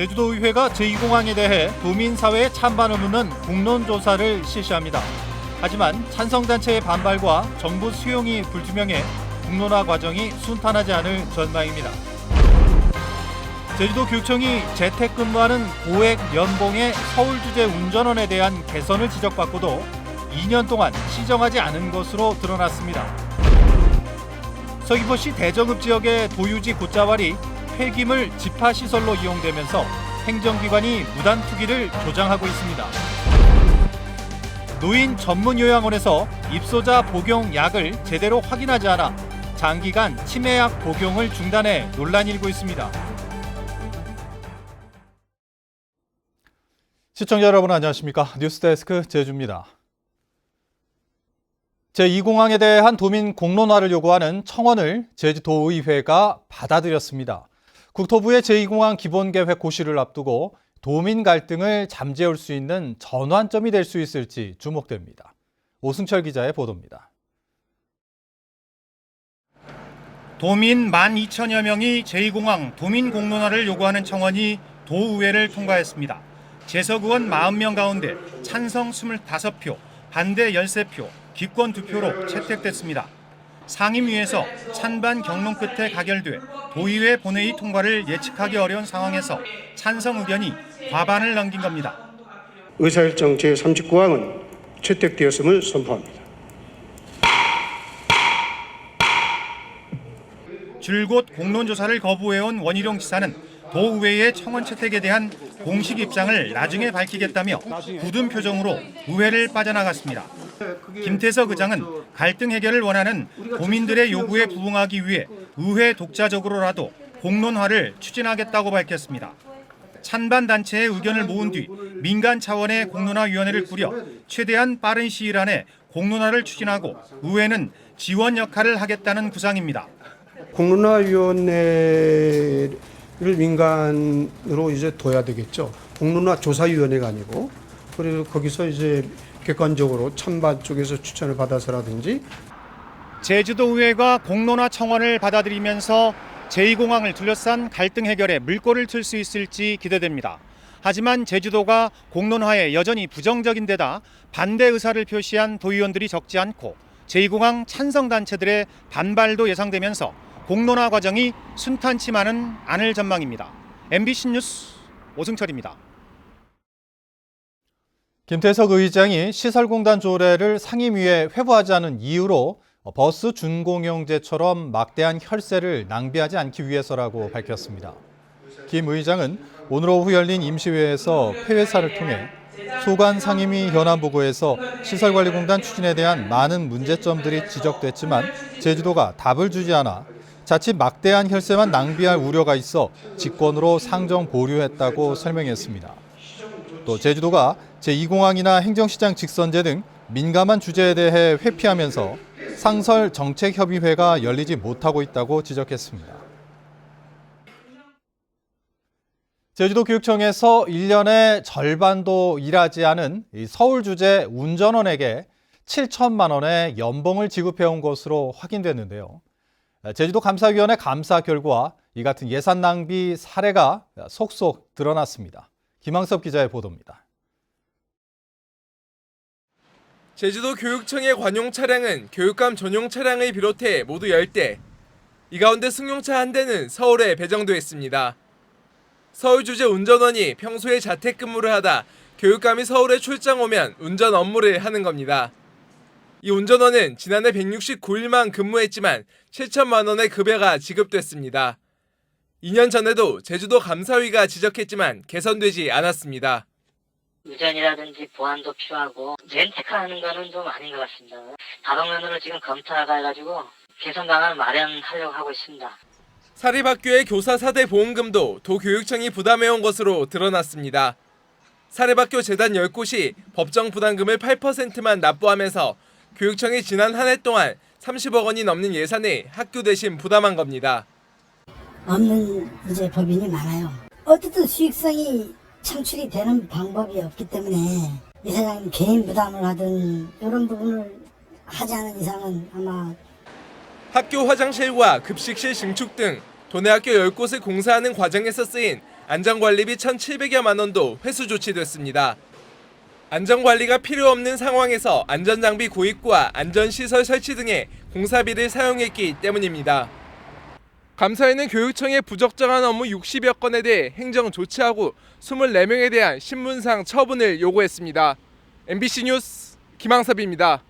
제주도의회가 제2공항에 대해 도민사회의 찬반 의문은 국론조사를 실시합니다. 하지만 찬성단체의 반발과 정부 수용이 불투명해 국론화 과정이 순탄하지 않을 전망입니다. 제주도 교육청이 재택근무하는 고액 연봉의 서울 주재 운전원에 대한 개선을 지적받고도 2년 동안 시정하지 않은 것으로 드러났습니다. 서귀포시 대정읍 지역의 도유지 곶자왈이 폐기물 집화 시설로 이용되면서 행정기관이 무단 투기를 조장하고 있습니다. 노인 전문 요양원에서 입소자 복용 약을 제대로 확인하지 않아 장기간 치매약 복용을 중단해 논란이 일고 있습니다. 시청자 여러분 안녕하십니까? 뉴스데스크 제주입니다. 제2공항에 대한 도민 공론화를 요구하는 청원을 제주도의회가 받아들였습니다. 국토부의 제2공항 기본계획 고시를 앞두고 도민 갈등을 잠재울 수 있는 전환점이 될 수 있을지 주목됩니다. 오승철 기자의 보도입니다. 도민 12,000여 명이 제2공항 도민 공론화를 요구하는 청원이 도의회를 통과했습니다. 재석 의원 40명 가운데 찬성 25표, 반대 13표, 기권 2표로 채택됐습니다. 상임위에서 찬반 경론 끝에 가결돼 도의회 본회의 통과를 예측하기 어려운 상황에서 찬성 의견이 과반을 넘긴 겁니다. 의사일정 제39항은 채택되었음을 선포합니다. 줄곧 공론조사를 거부해온 원희룡 지사는 도의회의 청원 채택에 대한 공식 입장을 나중에 밝히겠다며 굳은 표정으로 의회를 빠져나갔습니다. 김태석 의장은 갈등 해결을 원하는 도민들의 요구에 부응하기 위해 의회 독자적으로라도 공론화를 추진하겠다고 밝혔습니다. 찬반 단체의 의견을 모은 뒤 민간 차원의 공론화위원회를 꾸려 최대한 빠른 시일 안에 공론화를 추진하고 의회는 지원 역할을 하겠다는 구상입니다. 공론화위원회를 민간으로 이제 둬야 되겠죠. 공론화 조사위원회가 아니고 그리고 거기서 이제 객관적으로 찬반 쪽에서 추천을 받아서라든지 제주도의회가 공론화 청원을 받아들이면서 제2공항을 둘러싼 갈등 해결에 물꼬를 틀 수 있을지 기대됩니다. 하지만 제주도가 공론화에 여전히 부정적인 데다 반대 의사를 표시한 도의원들이 적지 않고 제2공항 찬성 단체들의 반발도 예상되면서 공론화 과정이 순탄치만은 않을 전망입니다. MBC 뉴스 오승철입니다. 김태석 의장이 시설공단 조례를 상임위에 회부하지 않은 이유로 버스 준공영제처럼 막대한 혈세를 낭비하지 않기 위해서라고 밝혔습니다. 김 의장은 오늘 오후 열린 임시회에서 폐회사를 통해 소관 상임위 현안 보고에서 시설관리공단 추진에 대한 많은 문제점들이 지적됐지만 제주도가 답을 주지 않아 자칫 막대한 혈세만 낭비할 우려가 있어 직권으로 상정 보류했다고 설명했습니다. 또 제주도가 제2공항이나 행정시장 직선제 등 민감한 주제에 대해 회피하면서 상설 정책협의회가 열리지 못하고 있다고 지적했습니다. 제주도 교육청에서 1년의 절반도 일하지 않은 이 서울 주재 운전원에게 7천만 원의 연봉을 지급해온 것으로 확인됐는데요. 제주도 감사위원회 감사 결과 이 같은 예산 낭비 사례가 속속 드러났습니다. 김항섭 기자의 보도입니다. 제주도 교육청의 관용 차량은 교육감 전용 차량을 비롯해 모두 10대. 이 가운데 승용차 한 대는 서울에 배정돼 있습니다. 서울 주재 운전원이 평소에 자택 근무를 하다 교육감이 서울에 출장 오면 운전 업무를 하는 겁니다. 이 운전원은 지난해 169일만 근무했지만 7천만 원의 급여가 지급됐습니다. 2년 전에도 제주도 감사위가 지적했지만 개선되지 않았습니다. 유전이라든지 보안도 필요하고 렌트카하는 거는 좀 아닌 것 같습니다. 다방면으로 지금 검토가 해가지고 개선 방안 마련하려고 하고 있습니다. 사립학교의 교사 사대 보험금도 도교육청이 부담해온 것으로 드러났습니다. 사립학교 재단 10곳이 법정 부담금을 8%만 납부하면서 교육청이 지난 한 해 동안 30억 원이 넘는 예산을 학교 대신 부담한 겁니다. 없는 이제 법인이 많아요. 어쨌든 수익성이 창출이 되는 방법이 없기 때문에 이사장님 개인 부담을 하든 이런 부분을 하지 않은 이상은 아마 학교 화장실과 급식실 증축 등 도내 학교 10곳을 공사하는 과정에서 쓰인 안전관리비 1,700여만 원도 회수 조치됐습니다. 안전관리가 필요 없는 상황에서 안전장비 구입과 안전시설 설치 등의 공사비를 사용했기 때문입니다. 감사에는 교육청의 부적정한 업무 60여 건에 대해 행정 조치하고 24명에 대한 신문상 처분을 요구했습니다. MBC 뉴스 김항섭입니다.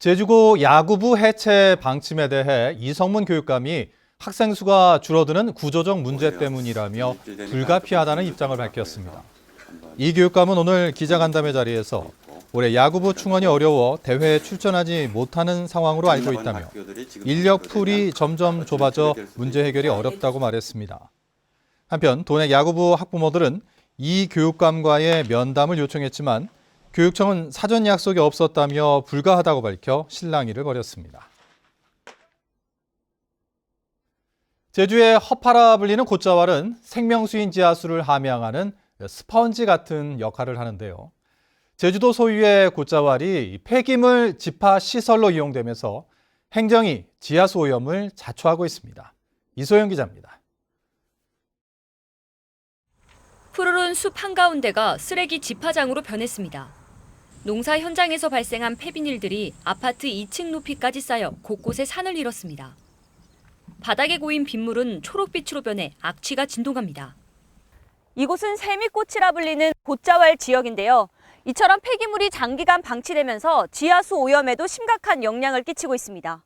제주고 야구부 해체 방침에 대해 이성문 교육감이 학생 수가 줄어드는 구조적 문제 때문이라며 불가피하다는 입장을 밝혔습니다. 이 교육감은 오늘 기자간담회 자리에서 올해 야구부 충원이 어려워 대회에 출전하지 못하는 상황으로 알고 있다며 인력 풀이 점점 좁아져 문제 해결이 어렵다고 말했습니다. 한편 도내 야구부 학부모들은 이 교육감과의 면담을 요청했지만 교육청은 사전 약속이 없었다며 불가하다고 밝혀 실랑이를 벌였습니다. 제주의 허파라 불리는 곶자왈은 생명수인 지하수를 함양하는 스펀지 같은 역할을 하는데요. 제주도 소유의 곶자왈이 폐기물 집화 시설로 이용되면서 행정이 지하수 오염을 자초하고 있습니다. 이소영 기자입니다. 푸르른 숲 한가운데가 쓰레기 집화장으로 변했습니다. 농사 현장에서 발생한 폐비닐들이 아파트 2층 높이까지 쌓여 곳곳에 산을 이뤘습니다. 바닥에 고인 빗물은 초록빛으로 변해 악취가 진동합니다. 이곳은 세미꽃이라 불리는 곶자왈 지역인데요. 이처럼 폐기물이 장기간 방치되면서 지하수 오염에도 심각한 영향을 끼치고 있습니다.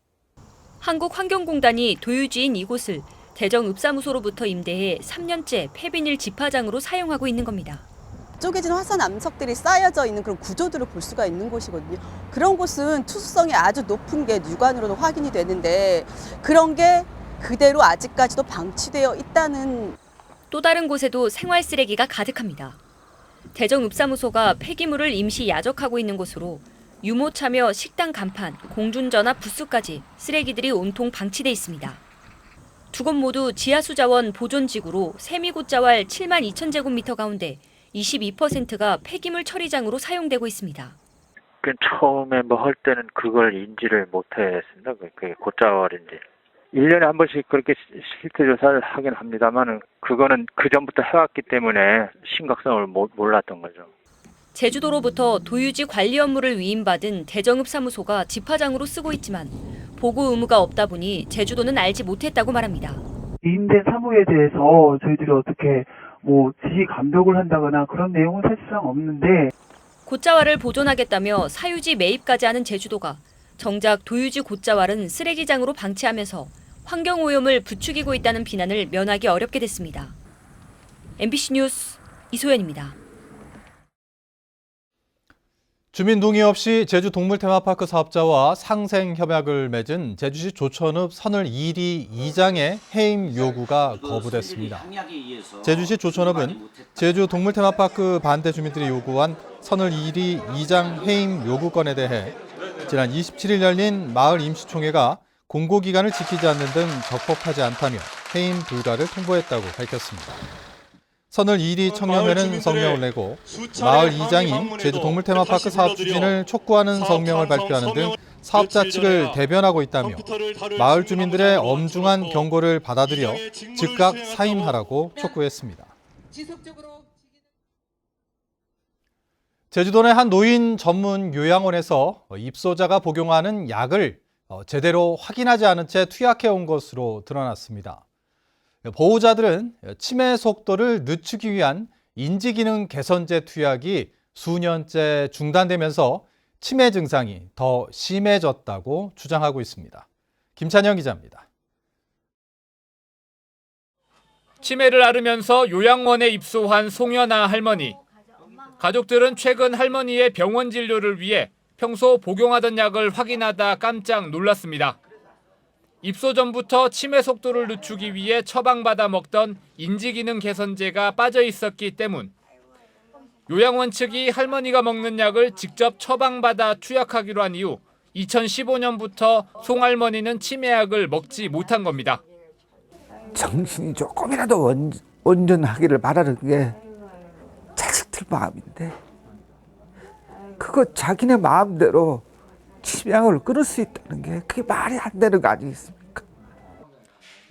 한국환경공단이 도유지인 이곳을 대정읍사무소로부터 임대해 3년째 폐비닐 집화장으로 사용하고 있는 겁니다. 쪼개진 화산 암석들이 쌓여져 있는 그런 구조들을 볼 수가 있는 곳이거든요. 그런 곳은 투수성이 아주 높은 게 육안으로도 확인이 되는데 그런 게 그대로 아직까지도 방치되어 있다는 또 다른 곳에도 생활 쓰레기가 가득합니다. 대정읍사무소가 폐기물을 임시 야적하고 있는 곳으로 유모 차며 식당 간판, 공중전화 부스까지 쓰레기들이 온통 방치돼 있습니다. 두 곳 모두 지하수 자원 보존지구로 세미곶자왈 7만 2천 제곱미터 가운데 22%가 폐기물 처리장으로 사용되고 있습니다. 그 처음에 뭐 할 때는 그걸 인지를 못했습니다. 그- 그게 고자월인지. 1년에 한 번씩 그렇게 시- 실태 조사를 하긴 합니다만은 그거는 그 전부터 해왔기 때문에 심각성을 못, 몰랐던 거죠. 제주도로부터 도유지 관리 업무를 위임받은 대정읍 사무소가 집화장으로 쓰고 있지만 보고 의무가 없다 보니 제주도는 알지 못했다고 말합니다. 위임된 사무에 대해서 저희들이 어떻게 뭐 지시 감독을 한다거나 그런 내용은 사실상 없는데 곶자왈을 보존하겠다며 사유지 매입까지 하는 제주도가 정작 도유지 곶자왈은 쓰레기장으로 방치하면서 환경오염을 부추기고 있다는 비난을 면하기 어렵게 됐습니다. MBC 뉴스 이소연입니다. 주민 동의 없이 제주 동물 테마파크 사업자와 상생 협약을 맺은 제주시 조천읍 선을 1위 2장의 해임 요구가 거부됐습니다. 제주시 조천읍은 제주 동물 테마파크 반대 주민들이 요구한 선을 1위 2장 해임 요구건에 대해 지난 27일 열린 마을 임시총회가 공고기간을 지키지 않는 등 적법하지 않다며 해임 불가를 통보했다고 밝혔습니다. 선을 1위 청년회는 성명을 내고 마을 이장이 제주 동물 테마파크 사업 추진을 촉구하는 성명을 발표하는 등 사업자 측을 대변하고 있다며 마을 주민들의 엄중한 경고를 받아들여 즉각 사임하라고 촉구했습니다. 제주도 내 한 노인 전문 요양원에서 입소자가 복용하는 약을 어, 제대로 확인하지 않은 채 투약해 온 것으로 드러났습니다. 보호자들은 치매 속도를 늦추기 위한 인지기능 개선제 투약이 수년째 중단되면서 치매 증상이 더 심해졌다고 주장하고 있습니다. 김찬영 기자입니다. 치매를 앓으면서 요양원에 입소한 송연아 할머니. 가족들은 최근 할머니의 병원 진료를 위해 평소 복용하던 약을 확인하다 깜짝 놀랐습니다. 입소 전부터 치매 속도를 늦추기 위해 처방받아 먹던 인지기능 개선제가 빠져 있었기 때문. 요양원 측이 할머니가 먹는 약을 직접 처방받아 투약하기로 한 이후 2015년부터 송할머니는 치매약을 먹지 못한 겁니다. 정신이 조금이라도 원, 온전하기를 바라는 게 자식들 마음인데 그거 자기네 마음대로 치명을 끊을 수 있다는 게 그게 말이 안 되는 거 아니겠습니까?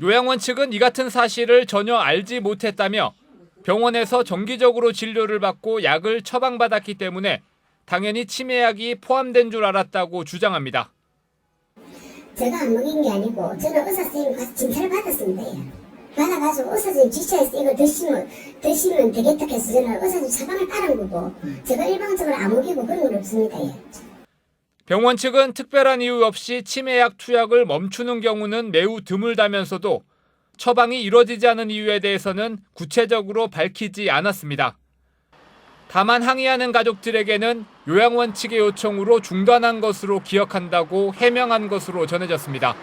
요양원 측은 이 같은 사실을 전혀 알지 못했다며 병원에서 정기적으로 진료를 받고 약을 처방받았기 때문에 당연히 치매약이 포함된 줄 알았다고 주장합니다. 제가 안 먹인 게 아니고 저는 의사 선생님 가서 진찰을 받았습니다. 예. 받아가지고 의사 선생님 지시해서 이걸 드시면 드시면 되겠다 해서 저는 의사 선생님 처방을 따른 거고 제가 일방적으로 안 먹이고 그런 건 없습니다. 예. 병원 측은 특별한 이유 없이 치매약 투약을 멈추는 경우는 매우 드물다면서도 처방이 이뤄지지 않은 이유에 대해서는 구체적으로 밝히지 않았습니다. 다만 항의하는 가족들에게는 요양원 측의 요청으로 중단한 것으로 기억한다고 해명한 것으로 전해졌습니다.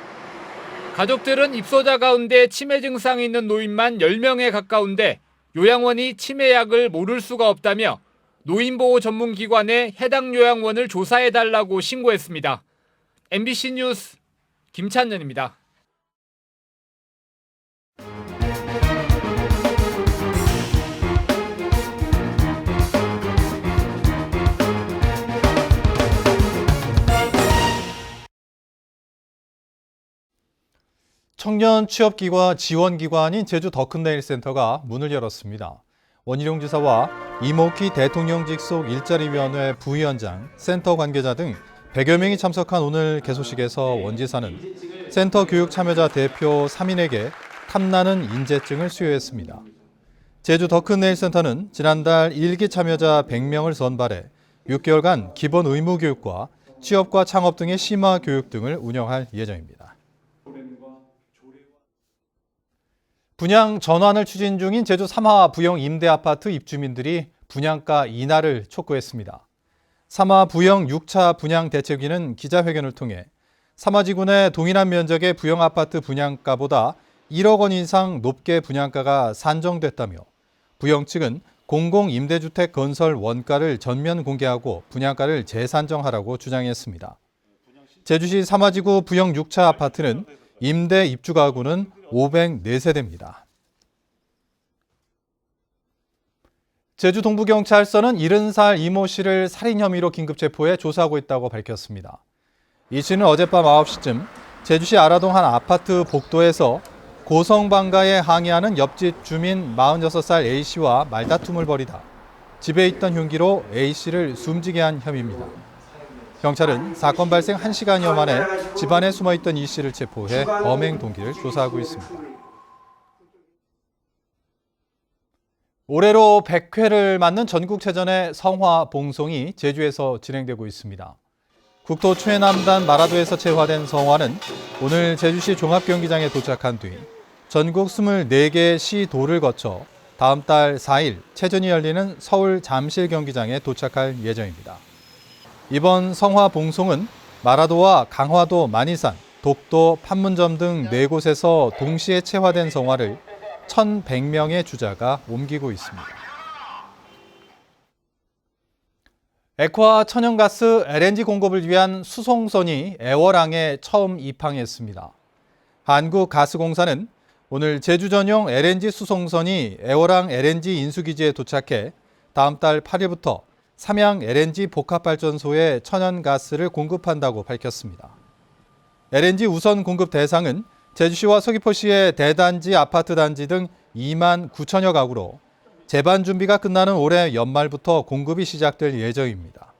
가족들은 입소자 가운데 치매 증상이 있는 노인만 10명에 가까운데 요양원이 치매약을 모를 수가 없다며 노인보호 전문기관에 해당 요양원을 조사해달라고 신고했습니다. MBC 뉴스 김찬년입니다. 청년 취업기관 지원기관인 제주 더큰네일센터가 문을 열었습니다. 원희룡 지사와 이모키 대통령직 속 일자리위원회 부위원장, 센터 관계자 등 100여 명이 참석한 오늘 개소식에서 원 지사는 센터 교육 참여자 대표 3인에게 탐나는 인재증을 수여했습니다. 제주 더큰네일센터는 지난달 일기 참여자 100명을 선발해 6개월간 기본 의무 교육과 취업과 창업 등의 심화 교육 등을 운영할 예정입니다. 분양 전환을 추진 중인 제주 3화 부영 임대 아파트 입주민들이 분양가 인하를 촉구했습니다. 3화 부영 6차 분양 대책위는 기자회견을 통해 3화지군의 동일한 면적의 부영 아파트 분양가보다 1억 원 이상 높게 분양가가 산정됐다며 부영 측은 공공 임대주택 건설 원가를 전면 공개하고 분양가를 재산정하라고 주장했습니다. 제주시 3화지구 부영 6차 아파트는 임대 입주 가구는 504세대입니다. 제주 동부경찰서는 70살 이모 씨를 살인 혐의로 긴급 체포해 조사하고 있다고 밝혔습니다. 이 씨는 어젯밤 9시쯤 제주시 아라동 한 아파트 복도에서 고성방가에 항의하는 옆집 주민 46살 A 씨와 말다툼을 벌이다 집에 있던 흉기로 A 씨를 숨지게 한 혐의입니다. 경찰은 사건 발생 1시간여 만에 집 안에 숨어있던 이 씨를 체포해 범행 동기를 조사하고 있습니다. 올해로 100회를 맞는 전국체전의 성화 봉송이 제주에서 진행되고 있습니다. 국토 최남단 마라도에서 채화된 성화는 오늘 제주시 종합경기장에 도착한 뒤 전국 24개 시도를 거쳐 다음 달 4일 체전이 열리는 서울 잠실 경기장에 도착할 예정입니다. 이번 성화 봉송은 마라도와 강화도 만이산, 독도, 판문점 등 네 곳에서 동시에 채화된 성화를 1,100명의 주자가 옮기고 있습니다. 액화 천연가스 LNG 공급을 위한 수송선이 애월항에 처음 입항했습니다. 한국가스공사는 오늘 제주 전용 LNG 수송선이 애월항 LNG 인수기지에 도착해 다음 달 8일부터 삼양 LNG 복합발전소에 천연가스를 공급한다고 밝혔습니다. LNG 우선 공급 대상은 제주시와 서귀포시의 대단지 아파트 단지 등 2만 9천여 가구로 재반 준비가 끝나는 올해 연말부터 공급이 시작될 예정입니다.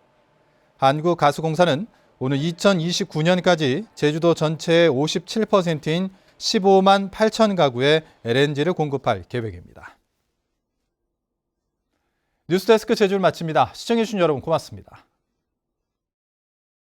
한국가스공사는 오늘 2029년까지 제주도 전체의 57%인 15만 8천 가구에 LNG를 공급할 계획입니다. 뉴스데스크 제주를 마칩니다. 시청해주신 여러분 고맙습니다.